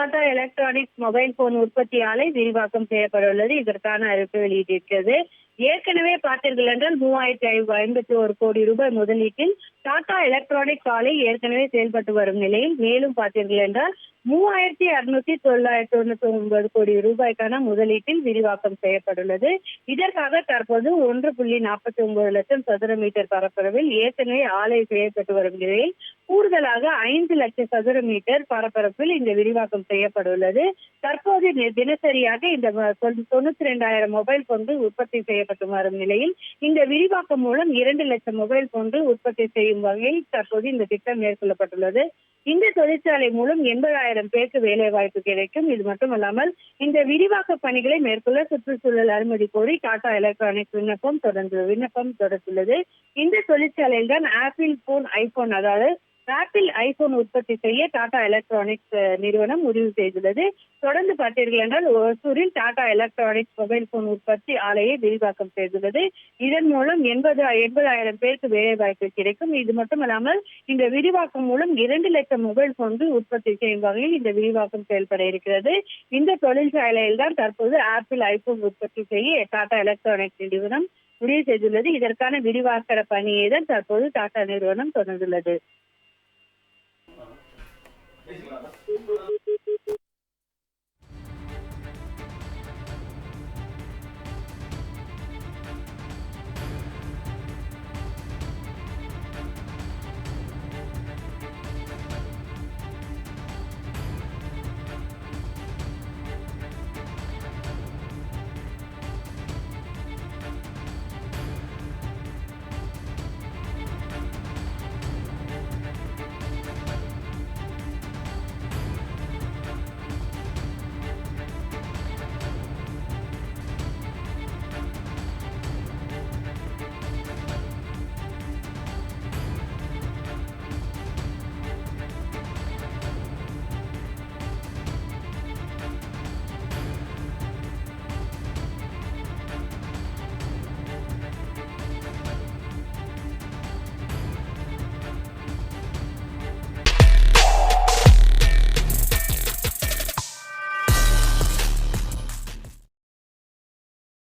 Tata electronics mobile phone உற்பத்தி ஆலை விரிவாக்கம் செய்யப்படவுள்ளது. இதற்கான அறிவிப்பு வெளியிட்டிருக்கிறது. ஏற்கனவே பார்த்தீர்கள் என்றால் மூவாயிரத்தி ஐம்பத்தி ஒரு கோடி ரூபாய் முதலீட்டில் டாடா எலக்ட்ரானிக்ஸ் ஆலை ஏற்கனவே செயல்பட்டு வரும் நிலையில் மேலும் பார்த்தீர்கள் என்றால் மூவாயிரத்தி அறுநூத்தி தொள்ளாயிரத்தி தொண்ணூத்தி ஒன்பது கோடி ரூபாய்க்கான முதலீட்டில் விரிவாக்கம் செய்யப்பட்டுள்ளது. இதற்காக தற்போது ஒன்று புள்ளி நாற்பத்தி ஒன்பது லட்சம் சதுர மீட்டர் பரப்பளவில் ஏற்கனவே ஆலை செய்யப்பட்டு வரும் நிலையில் கூடுதலாக ஐந்து லட்சம் சதுர மீட்டர் பரப்பரப்பில் இந்த விரிவாக்கம் செய்யப்பட்டுள்ளது. தற்போது தினசரியாக இந்த தொண்ணூத்தி ரெண்டாயிரம் மொபைல் போன்கள் உற்பத்தி செய்யப்பட்டு வரும் நிலையில் இந்த விரிவாக்கம் மூலம் இரண்டு லட்சம் மொபைல் போன்கள் உற்பத்தி செய்ய செய்யும் வகையில் தற்போது இந்த திட்டம் மேற்கொள்ளப்பட்டுள்ளது. இந்த தொழிற்சாலை மூலம் எண்பதாயிரம் பேருக்கு வேலை வாய்ப்பு கிடைக்கும். இது மட்டுமல்லாமல் இந்த விரிவாக்க பணிகளை மேற்கொள்ள சுற்றுச்சூழல் அனுமதி கோரி டாடா எலக்ட்ரானிக்ஸ் விண்ணப்பம் தொடர்ந்து விண்ணப்பம் தொடர்ந்துள்ளது. இந்த தொழிற்சாலையில் தான் ஆப்பிள் போன் ஐபோன் அதாவது ஆப்பிள் ஐபோன் உற்பத்தி செய்ய டாடா எலக்ட்ரானிக்ஸ் நிறுவனம் முடிவு செய்துள்ளது. தொடர்ந்து பார்த்தீர்கள் என்றால் ஒசூரில் டாடா எலக்ட்ரானிக்ஸ் மொபைல் போன் உற்பத்தி ஆலையை விரிவாக்கம் செய்துள்ளது. இதன் மூலம் எண்பது எண்பதாயிரம் பேருக்கு வேலை வாய்ப்பு கிடைக்கும். இது மட்டுமல்லாமல் இந்த விரிவாக்கம் மூலம் இரண்டு லட்சம் மொபைல் போன்கள் உற்பத்தி செய்யும் வகையில் இந்த விரிவாக்கம் செயல்பட இருக்கிறது. இந்த தொழிற்சாலையில் தான் தற்போது ஆப்பிள் ஐபோன் உற்பத்தி செய்ய டாடா எலக்ட்ரானிக்ஸ் நிறுவனம் முடிவு செய்துள்ளது. இதற்கான விரிவாக்க பணியை தான் தற்போது டாடா நிறுவனம் தொடர்ந்துள்ளது. Thank.